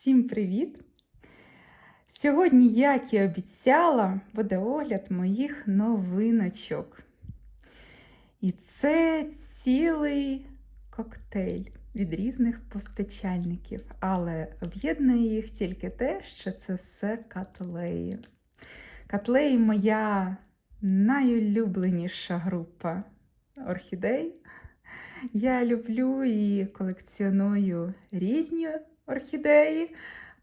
Всім привіт! Сьогодні, як і обіцяла, буде огляд моїх новиночок. І це цілий коктейль від різних постачальників, але об'єднує їх тільки те, що це все котлеї. Котлеї моя найулюбленіша група орхідей. Я люблю і колекціоную різні орхідеї,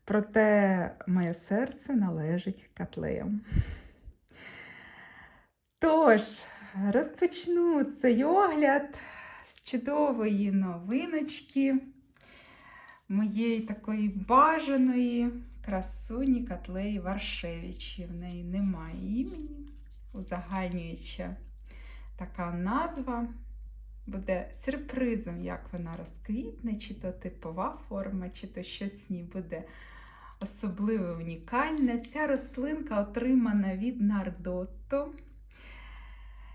проте моє серце належить котлеям. Тож, розпочну цей огляд з чудової новиночки моєї такої бажаної красуні котлеї Варшевичі. В неї немає імені, узагальнююча така назва буде сюрпризом, як вона розквітне, чи то типова форма, чи то щось в ній буде особливе, унікальне. Ця рослинка отримана від Нардотто.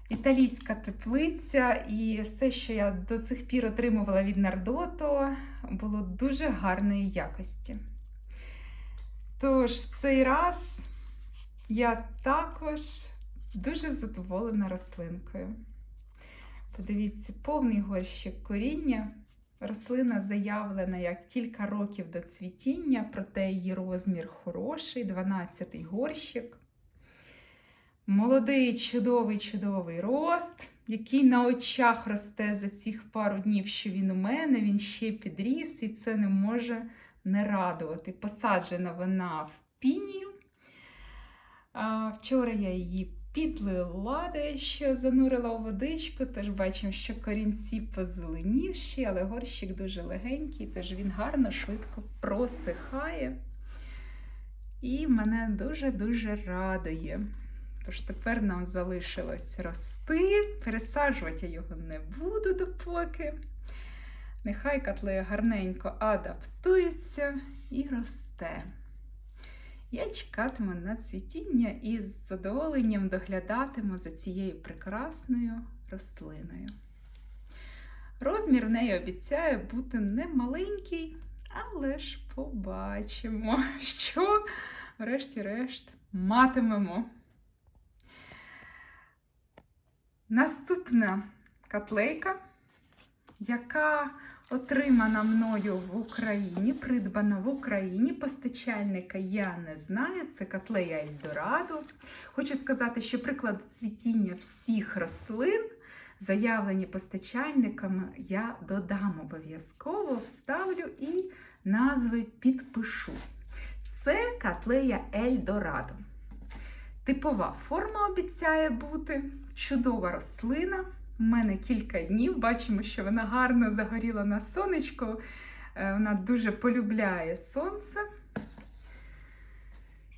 Італійська теплиця, і все, що я до цих пір отримувала від Нардото, було дуже гарної якості. Тож, в цей раз я також дуже задоволена рослинкою. Подивіться, повний горщик коріння. Рослина заявлена як кілька років до цвітіння, проте її розмір хороший, 12-й горщик. Молодий, чудовий, чудовий рост, який на очах росте за цих пару днів, що він у мене, він ще підріс, і це не може не радувати. Посаджена вона в пінію. Вчора я її підлила дещо, занурила у водичку, тож бачимо, що корінці позеленівші, але горщик дуже легенький, тож він гарно, швидко просихає. І мене дуже-дуже радує. Тож тепер нам залишилось рости. Пересаджувати я його не буду допоки. Нехай котлея гарненько адаптується і росте. Я чекатиму на цвітіння і з задоволенням доглядатиму за цією прекрасною рослиною. Розмір в неї обіцяє бути не маленький, але ж побачимо, що, врешті-решт, матимемо. Наступна котлейка, яка отримана мною в Україні, придбана в Україні. Постачальника я не знаю, це котлея Ельдорадо. Хочу сказати, що приклад цвітіння всіх рослин, заявлені постачальниками, я додам обов'язково, вставлю і назви підпишу. Це котлея Ельдорадо. Типова форма обіцяє бути, чудова рослина. У мене кілька днів. Бачимо, що вона гарно загоріла на сонечко. Е, Вона дуже полюбляє сонце.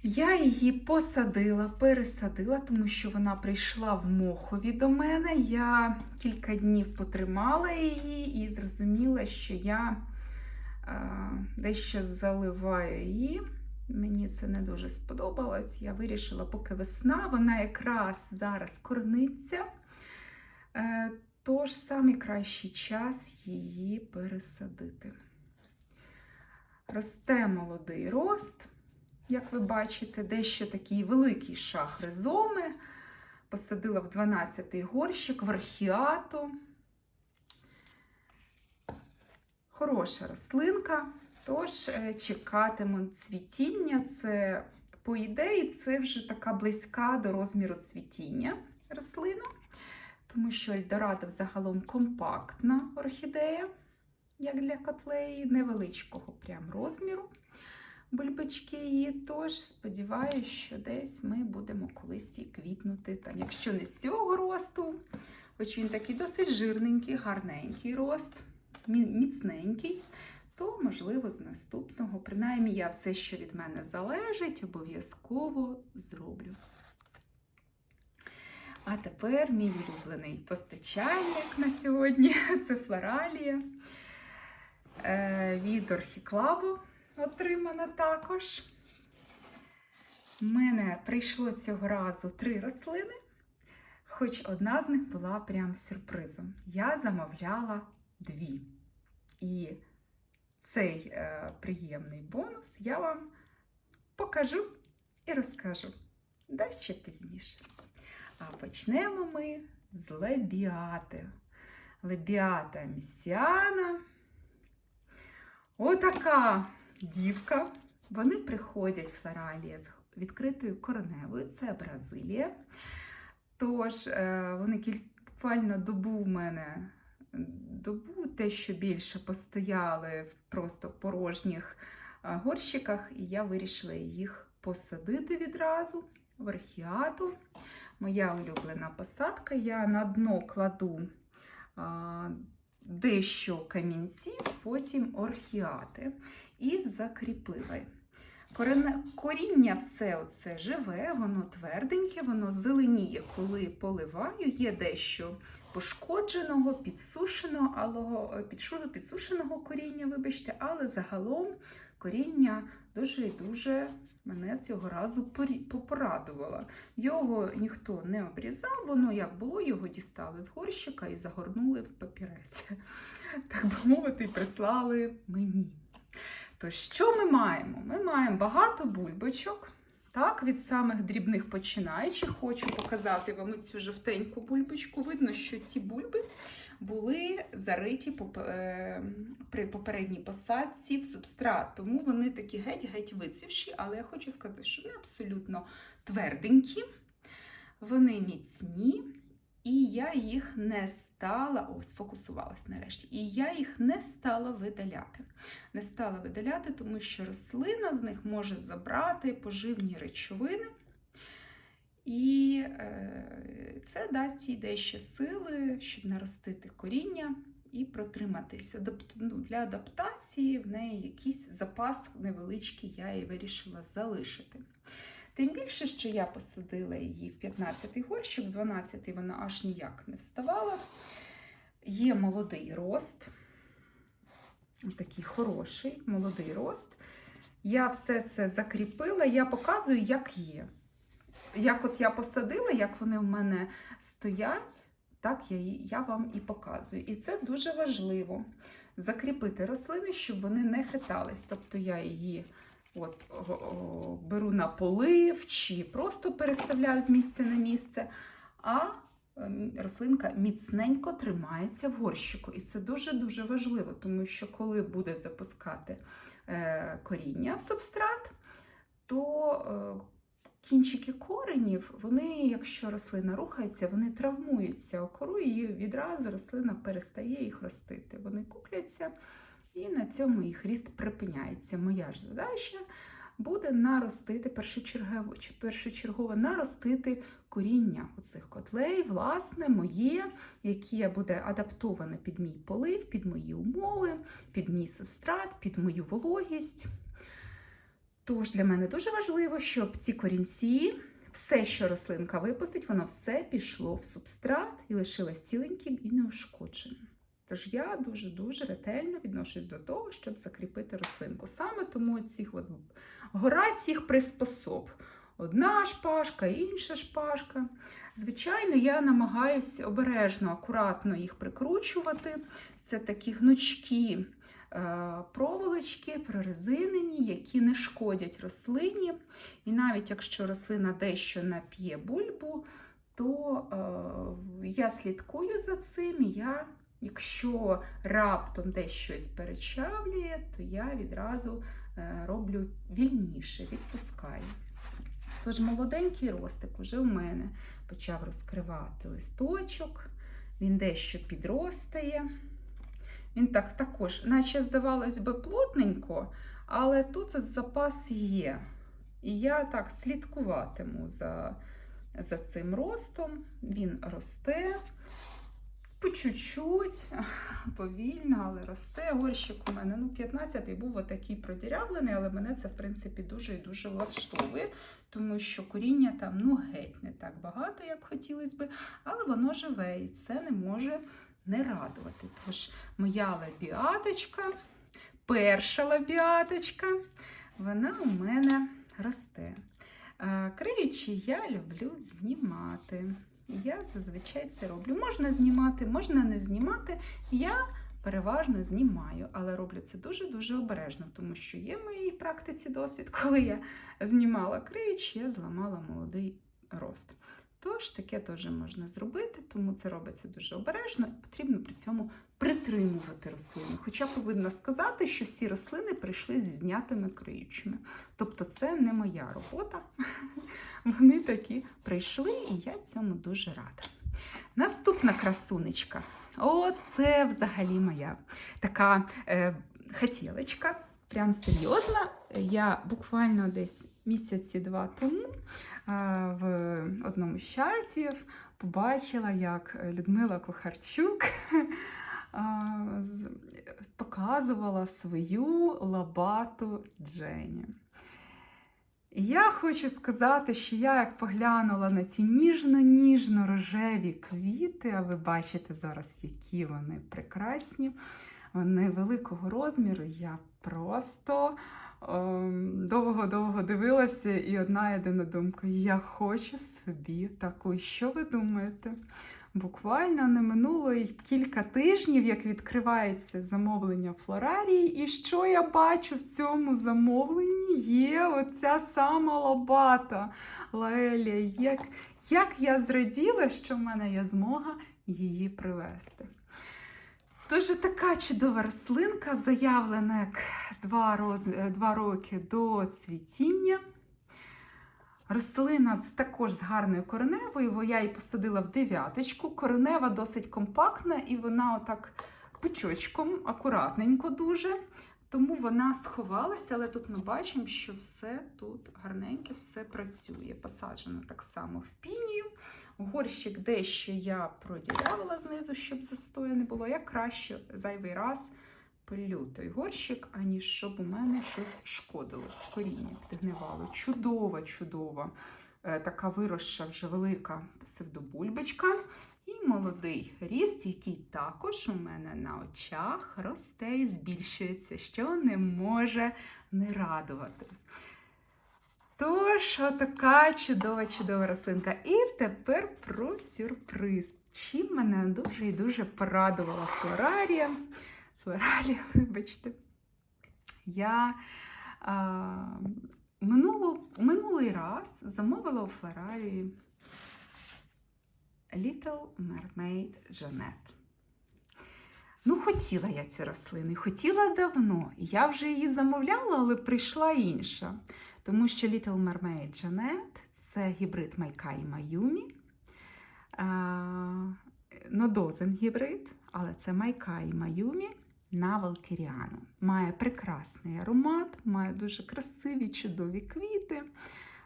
Я її посадила, пересадила, тому що вона прийшла в мохові до мене. Я кілька днів потримала її і зрозуміла, що я е, дещо заливаю її. Мені це не дуже сподобалось. Я вирішила, поки весна, вона якраз зараз корниться. Е, Тож самий кращий час її пересадити. Росте молодий рост, як ви бачите, дещо такий великий шах ризоми. Посадила в 12-й горщик в архіату. Хороша рослинка, тож е, чекатиму цвітіння. Це, по ідеї, це вже така близька до розміру цвітіння рослина тому що Ельдорадо взагалом компактна орхідея, як для котлеї, невеличкого прям розміру бульбочки її. Тож сподіваюся, що десь ми будемо колись і квітнути. Там, якщо не з цього росту, хоч він такий досить жирненький, гарненький рост, міцненький. То, можливо, з наступного, принаймні, я все, що від мене залежить, обов'язково зроблю. А тепер мій улюблений постачальник на сьогодні це флоралія від Орхіклабу отримана також. У мене прийшло цього разу три рослини, хоч одна з них була прям сюрпризом. Я замовляла дві. І цей е, приємний бонус я вам покажу і розкажу дещо пізніше. А почнемо ми з лебіати. Лебіата місіана. Отака дівка. Вони приходять в Саралія з відкритою кореневою, це Бразилія. Тож е, вони буквально добу у мене добу те, що більше постояли в просто порожніх е, горщиках, і я вирішила їх посадити відразу в архіату. Моя улюблена посадка. Я на дно кладу а, дещо камінців, потім орхіати і закріпила. Коріння все оце живе, воно тверденьке, воно зеленіє, коли поливаю. Є дещо пошкодженого, підсушеного, підсушеного коріння, вибачте, але загалом коріння дуже і дуже мене цього разу попорадувала. Його ніхто не обрізав, воно як було, його дістали з горщика і загорнули в папірець. Так би мовити, і прислали мені. То що ми маємо? Ми маємо багато бульбочок. Так, від самих дрібних починаючи, хочу показати вам цю жовтеньку бульбочку. Видно, що ці бульби були зариті е, при попередній посадці в субстрат, тому вони такі геть-геть вицвівші, але я хочу сказати, що вони абсолютно тверденькі, вони міцні, і я їх не стала, о, сфокусувалась нарешті, і я їх не стала видаляти. Не стала видаляти, тому що рослина з них може забрати поживні речовини. І е, це дасть їй дещо сили, щоб наростити коріння і протриматися. Ну, Для адаптації в неї якийсь запас невеличкий, я її вирішила залишити. Тим більше, що я посадила її в 15-й горщик, в 12-й вона аж ніяк не вставала. Є молодий рост, такий хороший молодий рост. Я все це закріпила, я показую, як є. Як от я посадила, як вони в мене стоять, так я, я вам і показую. І це дуже важливо закріпити рослини, щоб вони не хитались. Тобто я її от, беру на полив чи просто переставляю з місця на місце, а ем, рослинка міцненько тримається в горщику. І це дуже-дуже важливо, тому що коли буде запускати е, коріння в субстрат, то е, кінчики коренів, вони, якщо рослина рухається, вони травмуються кору, і відразу рослина перестає їх ростити. Вони купляться, і на цьому їх ріст припиняється. Моя ж задача буде наростити першочергово, чи першочергово наростити коріння оцих котлей, власне, моє, яке буде адаптоване під мій полив, під мої умови, під мій субстрат, під мою вологість. Тож для мене дуже важливо, щоб ці корінці, все, що рослинка випустить, воно все пішло в субстрат і лишилось ціленьким і неушкодженим. Тож я дуже-дуже ретельно відношусь до того, щоб закріпити рослинку. Саме тому цих от гора цих приспособ. Одна шпажка, інша шпажка. Звичайно, я намагаюся обережно, акуратно їх прикручувати. Це такі гнучкі е, проволочки, прорезинені, які не шкодять рослині. І навіть якщо рослина дещо нап'є бульбу, то е, я слідкую за цим. Я, якщо раптом десь щось перечавлює, то я відразу е, роблю вільніше, відпускаю. Тож молоденький ростик уже у мене почав розкривати листочок, він дещо підростає. Він так також, наче здавалось би, плотненько, але тут запас є. І я так слідкуватиму за, за цим ростом. Він росте по чуть-чуть, повільно, але росте. Горщик у мене ну, 15-й був отакий продірявлений, але мене це, в принципі, дуже і дуже влаштовує, тому що коріння там ну, геть не так багато, як хотілося би, але воно живе і це не може не радувати. Тож моя лабіаточка, перша лабіаточка, вона у мене росте. Криючи, я люблю знімати. Я зазвичай це роблю. Можна знімати, можна не знімати. Я переважно знімаю, але роблю це дуже-дуже обережно, тому що є в моїй практиці досвід, коли я знімала криючі, я зламала молодий рост. Тож таке теж можна зробити, тому це робиться дуже обережно потрібно при цьому притримувати рослини. Хоча повинна сказати, що всі рослини прийшли зі знятими криючими. Тобто це не моя робота. Вони такі прийшли, і я цьому дуже рада. Наступна красунечка. О, це взагалі моя така е, хотілочка. Прям серйозна. Я буквально десь місяці два тому в одному з чатів побачила, як Людмила Кухарчук показувала свою лабату Джені. І я хочу сказати, що я як поглянула на ті ніжно-ніжно рожеві квіти, а ви бачите зараз, які вони прекрасні, вони великого розміру. Я просто довго-довго дивилася, і одна єдина думка: я хочу собі таку. Що ви думаєте? Буквально не минуло й кілька тижнів, як відкривається замовлення Флорарії, і що я бачу в цьому замовленні? Є оця сама лобата Лаелія. Як, як я зраділа, що в мене є змога її привезти. Дуже така чудова рослинка, заявлена як два, роз... два роки до цвітіння. Рослина також з гарною кореневою, бо я її посадила в дев'яточку. Коренева досить компактна і вона отак пучочком, акуратненько дуже. Тому вона сховалася, але тут ми бачимо, що все тут гарненьке, все працює. Посаджено так само в пінію. Горщик дещо я проділявила знизу, щоб застою не було. Я краще зайвий раз пилю той горщик, аніж щоб у мене щось шкодило, з коріння підгнивало. Чудова, чудова, е, така виросша вже велика псевдобульбочка. Молодий ріст, який також у мене на очах росте і збільшується, що не може не радувати. Тож, отака чудова, чудова рослинка. І тепер про сюрприз. Чим мене дуже і дуже порадувала Флорарія. Флоралія, вибачте. Я а, минуло, минулий раз замовила у Флорарії Little Mermaid Jeanette. Ну, хотіла я ці рослини, хотіла давно. Я вже її замовляла, але прийшла інша. Тому що Little Mermaid Jeanette – це гібрид Майка і Майюмі. Нодозен гібрид, але це Майка і Майюмі на Валкіріану. Має прекрасний аромат, має дуже красиві, чудові квіти.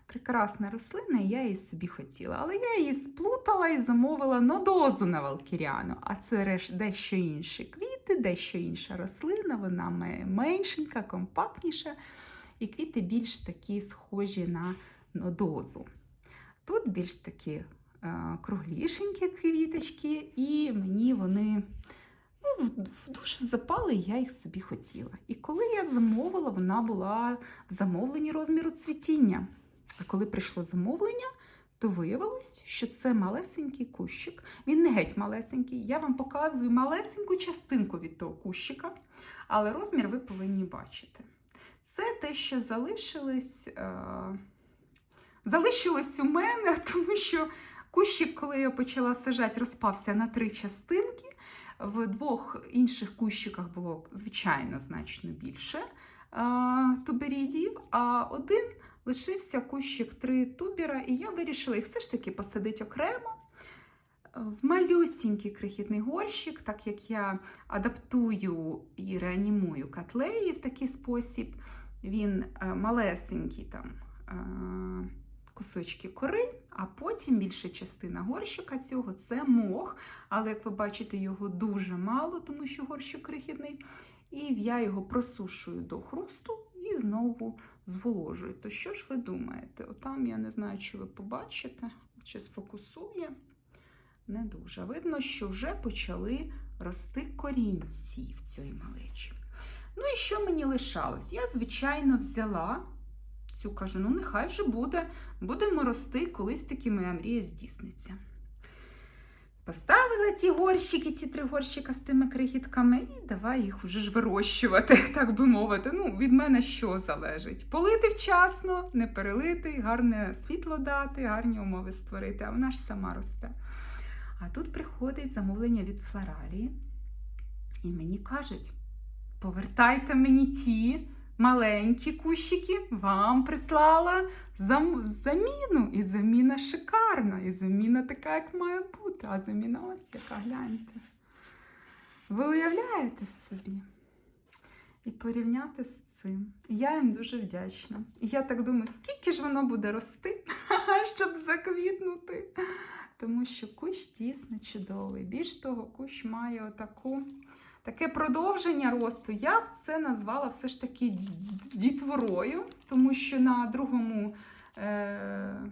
Прекрасна рослина, і я її собі хотіла. Але я її сплутала і замовила нодозу на Валкіріану. А це дещо інші квіти, дещо інша рослина. Вона меншенька, компактніша, і квіти більш такі схожі на нодозу. Тут більш такі е, круглішенькі квіточки, і мені вони ну, в душу запали, я їх собі хотіла. І коли я замовила, вона була в замовленні розміру цвітіння. А коли прийшло замовлення, то виявилось, що це малесенький кущик. Він не геть малесенький. Я вам показую малесеньку частинку від того кущика, але розмір ви повинні бачити. Це те, що залишилось, е... залишилось у мене, тому що кущик, коли я почала сажати, розпався на три частинки. В двох інших кущиках було, звичайно, значно більше е... туберідів, а один лишився кущик три тубіра, і я вирішила їх все ж таки посадити окремо. В малюсінький крихітний горщик, так як я адаптую і реанімую котлеї в такий спосіб, він е, малесенький там е, кусочки кори, а потім більша частина горщика цього це мох. Але як ви бачите, його дуже мало, тому що горщик крихітний. І я його просушую до хрусту і знову зволожую. То що ж ви думаєте? Отам я не знаю, чи ви побачите, чи сфокусує. Не дуже. Видно, що вже почали рости корінці в цій малечі. Ну і що мені лишалось? Я, звичайно, взяла цю кажу, ну нехай вже буде, будемо рости, колись таки моя мрія здійсниться. Поставила ті горщики, ці три горщика з тими крихітками, і давай їх вже ж вирощувати, так би мовити. Ну, від мене що залежить? Полити вчасно, не перелити, гарне світло дати, гарні умови створити, а вона ж сама росте. А тут приходить замовлення від флоралії, і мені кажуть: повертайте мені ті маленькі кущики, вам прислала зам... заміну. І заміна шикарна, і заміна така, як має бути. А заміна ось яка, гляньте. Ви уявляєте собі? І порівняти з цим. Я їм дуже вдячна. І я так думаю, скільки ж воно буде рости, щоб заквітнути. Тому що кущ дійсно чудовий. Більш того, кущ має отаку, таке продовження росту. Я б це назвала все ж таки дітворою, тому що на другому е-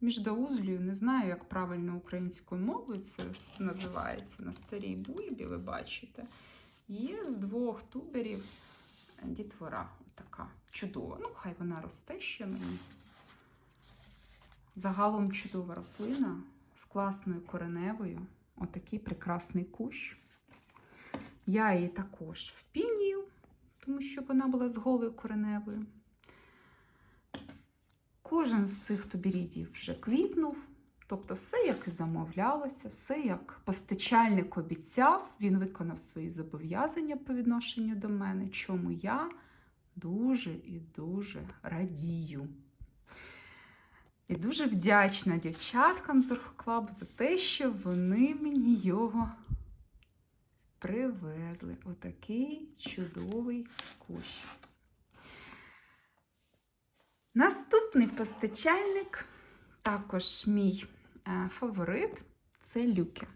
міждоузлію, не знаю, як правильно українською мовою це називається на старій бульбі, ви бачите. Є з двох туберів е, дітвора. Така чудова. Ну, хай вона росте ще мені. Загалом чудова рослина з класною кореневою. Отакий прекрасний кущ. Я її також впінію, тому що вона була з голою кореневою. Кожен з цих тубірідів вже квітнув. Тобто, все, як і замовлялося, все, як постачальник обіцяв, він виконав свої зобов'язання по відношенню до мене, чому я дуже і дуже радію. І дуже вдячна дівчаткам з Орхоклабу за те, що вони мені його привезли. Отакий чудовий кущ. Наступний постачальник, також мій е, фаворит, це люки.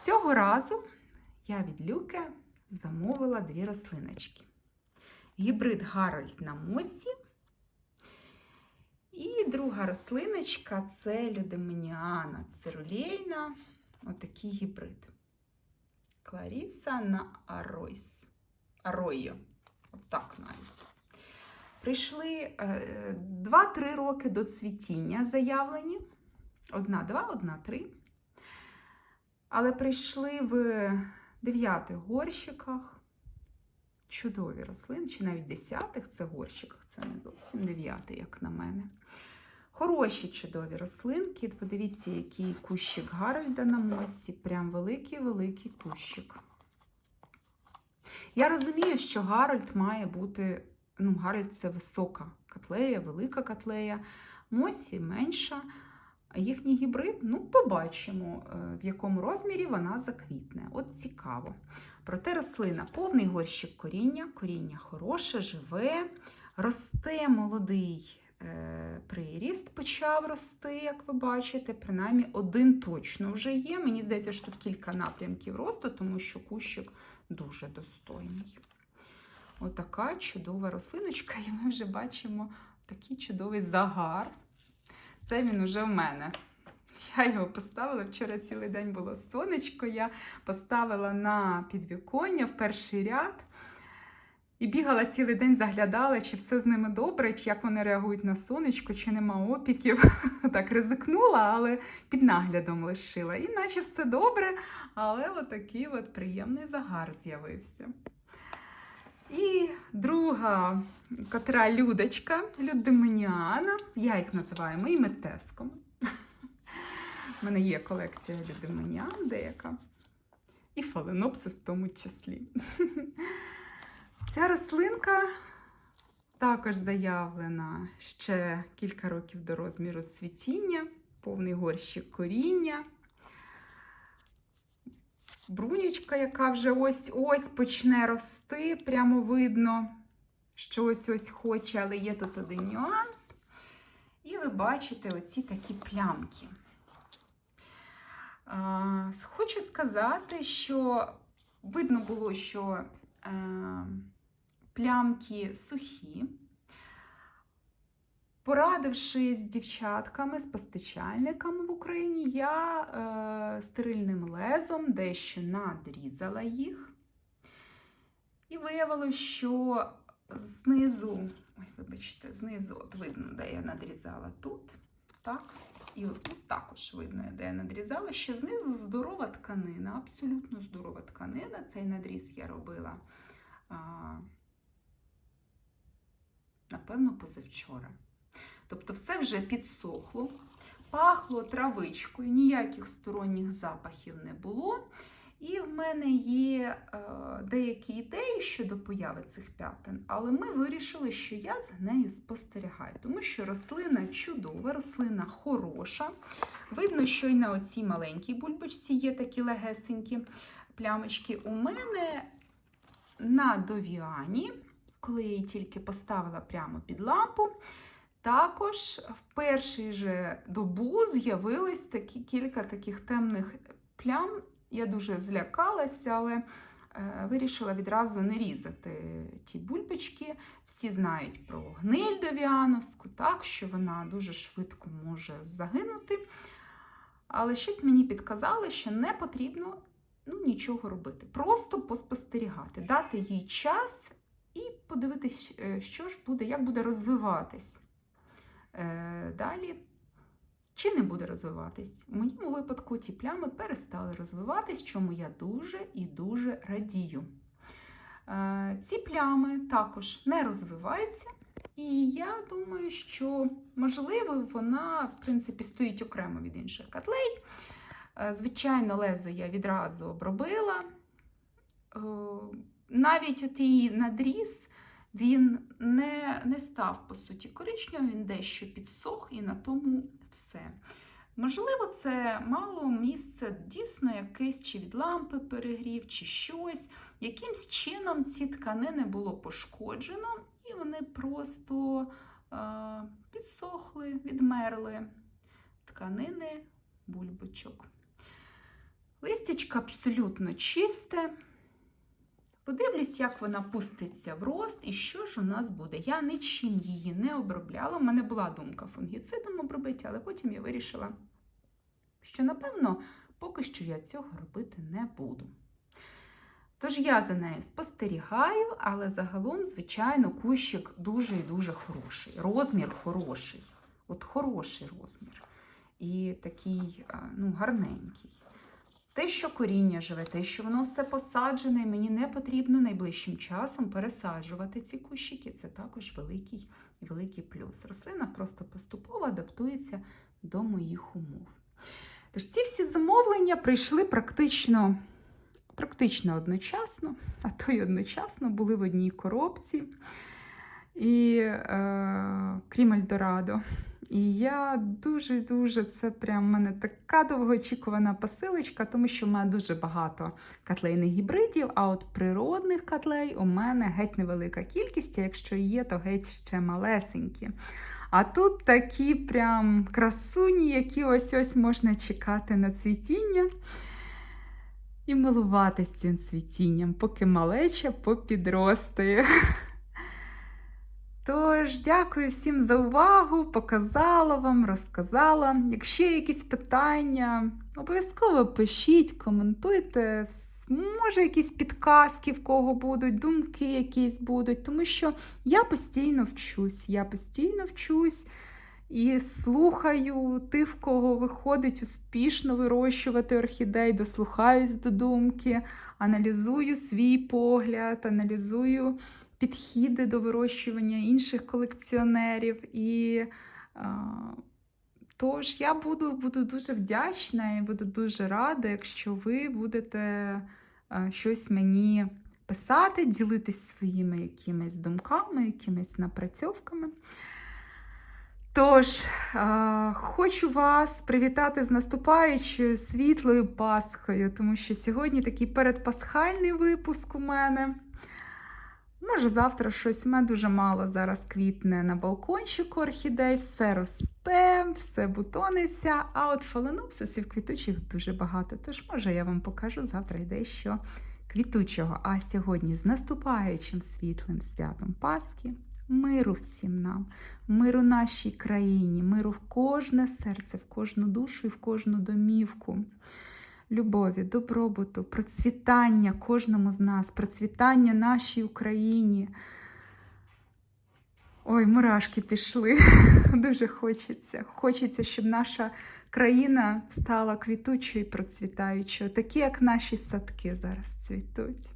Цього разу я від люки замовила дві рослиночки. Гібрид Гарольд на мосі і друга рослиночка це людемоніана цирулейна, отакий гібрид. Кларіса на Аройс. Аройо. Отак навіть. Прийшли 2-3 роки до цвітіння заявлені. Одна-два, одна-три. Але прийшли в дев'ятих горщиках. Чудові рослини, чи навіть десятих це горщиках, це не зовсім дев'ятий, як на мене. Хороші чудові рослинки. Подивіться, який кущик Гарольда на мосі. Прям великий-великий кущик. Я розумію, що Гарольд має бути. Ну, Гарольд це висока котлея, велика котлея. Мосі менша. Їхній гібрид, ну, побачимо, е, в якому розмірі вона заквітне. От цікаво. Проте рослина повний горщик коріння, коріння хороше, живе, росте молодий приріст, почав рости, як ви бачите. Принаймні один точно вже є. Мені здається, що тут кілька напрямків росту, тому що кущик дуже достойний. Отака чудова рослиночка, і ми вже бачимо такий чудовий загар. Це він уже в мене. Я його поставила. Вчора цілий день було сонечко. Я поставила на підвіконня в перший ряд і бігала цілий день, заглядала, чи все з ними добре, чи як вони реагують на сонечко, чи нема опіків. Так ризикнула, але під наглядом лишила. І наче все добре, але отакий от приємний загар з'явився. І друга, котра Людочка, Людемоніана, я їх називаю моїми тесками. У мене є колекція Людемоніан деяка. І фаленопсис в тому числі. Ця рослинка також заявлена ще кілька років до розміру цвітіння, повний горщик коріння. Брунічка, яка вже ось-ось почне рости, прямо видно, що ось-ось хоче, але є тут один нюанс. І ви бачите оці такі плямки. Хочу сказати, що видно було, що е, плямки сухі. Порадившись з дівчатками, з постачальниками в Україні, я е, стерильним лезом дещо надрізала їх. І виявилося, що знизу, ой, вибачте, знизу, от видно, де я надрізала тут, так, І тут також видно, де я надрізала, що знизу здорова тканина, абсолютно здорова тканина. Цей надріз я робила, а, напевно, позавчора. Тобто все вже підсохло, пахло травичкою, ніяких сторонніх запахів не було. І в мене є е, деякі ідеї щодо появи цих п'ятен, але ми вирішили, що я за нею спостерігаю, тому що рослина чудова, рослина хороша. Видно, що і на оцій маленькій бульбочці є такі легесенькі плямочки. У мене на довіані, коли я її тільки поставила прямо під лампу, також в перший же добу з'явились такі кілька таких темних плям. Я дуже злякалася, але е, вирішила відразу не різати ті бульбочки. Всі знають про гниль довіановську, так, що вона дуже швидко може загинути. Але щось мені підказало, що не потрібно ну, нічого робити. Просто поспостерігати, дати їй час і подивитись, е, що ж буде, як буде розвиватись е, далі. Чи не буде розвиватись? У моєму випадку ті плями перестали розвиватись, чому я дуже і дуже радію. Е, Ці плями також не розвиваються, і я думаю, що, можливо, вона, в принципі, стоїть окремо від інших котлей. Звичайно, лезо я відразу обробила. Навіть от її надріз він не, не став, по суті, коричневим, він дещо підсох і на тому все. Можливо, це мало місце дійсно якийсь чи від лампи перегрів, чи щось. Якимсь чином ці тканини було пошкоджено, і вони просто е, підсохли, відмерли тканини бульбочок. Листячка абсолютно чисте. Подивлюсь, як вона пуститься в рост і що ж у нас буде. Я нічим її не обробляла. У мене була думка фунгіцидом обробити, але потім я вирішила, що, напевно, поки що я цього робити не буду. Тож я за нею спостерігаю, але загалом, звичайно, кущик дуже і дуже хороший. Розмір хороший. От хороший розмір. І такий ну, гарненький. Те, що коріння живе, те, що воно все посаджене, і мені не потрібно найближчим часом пересаджувати ці кущики, це також великий великий плюс. Рослина просто поступово адаптується до моїх умов. Тож ці всі замовлення прийшли практично практично одночасно, а то й одночасно були в одній коробці. І е, крім Ельдорадо. І я дуже-дуже це прям в мене така довгоочікувана посилочка, тому що в мене дуже багато котлейних гібридів, а от природних котлей у мене геть невелика кількість, а якщо є, то геть ще малесенькі. А тут такі прям красуні, які ось ось можна чекати на цвітіння. І милуватися цим цвітінням, поки малеча попідростає. Тож, дякую всім за увагу, показала вам, розказала. Якщо є якісь питання, обов'язково пишіть, коментуйте. Може, якісь підказки в кого будуть, думки якісь будуть, тому що я постійно вчусь, я постійно вчусь і слухаю тих, в кого виходить успішно вирощувати орхідей, дослухаюсь до думки, аналізую свій погляд, аналізую підходи до вирощування інших колекціонерів. І тож я буду, буду дуже вдячна і буду дуже рада, якщо ви будете щось мені писати, ділитись своїми якимись думками, якимись напрацьовками. Тож, хочу вас привітати з наступаючою світлою Пасхою, тому що сьогодні такий передпасхальний випуск у мене. Може, завтра щось. Мене дуже мало зараз квітне на балкончику орхідей, все росте, все бутониться, а от фаленопсисів квітучих дуже багато. Тож, може, я вам покажу завтра й дещо квітучого. А сьогодні з наступаючим світлим святом Пасхи, миру всім нам, миру нашій країні, миру в кожне серце, в кожну душу і в кожну домівку любові, добробуту, процвітання кожному з нас, процвітання нашій Україні. Ой, мурашки пішли. Дуже хочеться. Хочеться, щоб наша країна стала квітучою і процвітаючою, такі, як наші садки зараз цвітуть.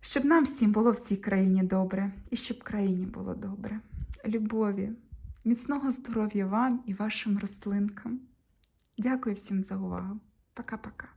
Щоб нам всім було в цій країні добре, і щоб країні було добре. Любові, міцного здоров'я вам і вашим рослинкам. Дякую всім за увагу. Пока-пока.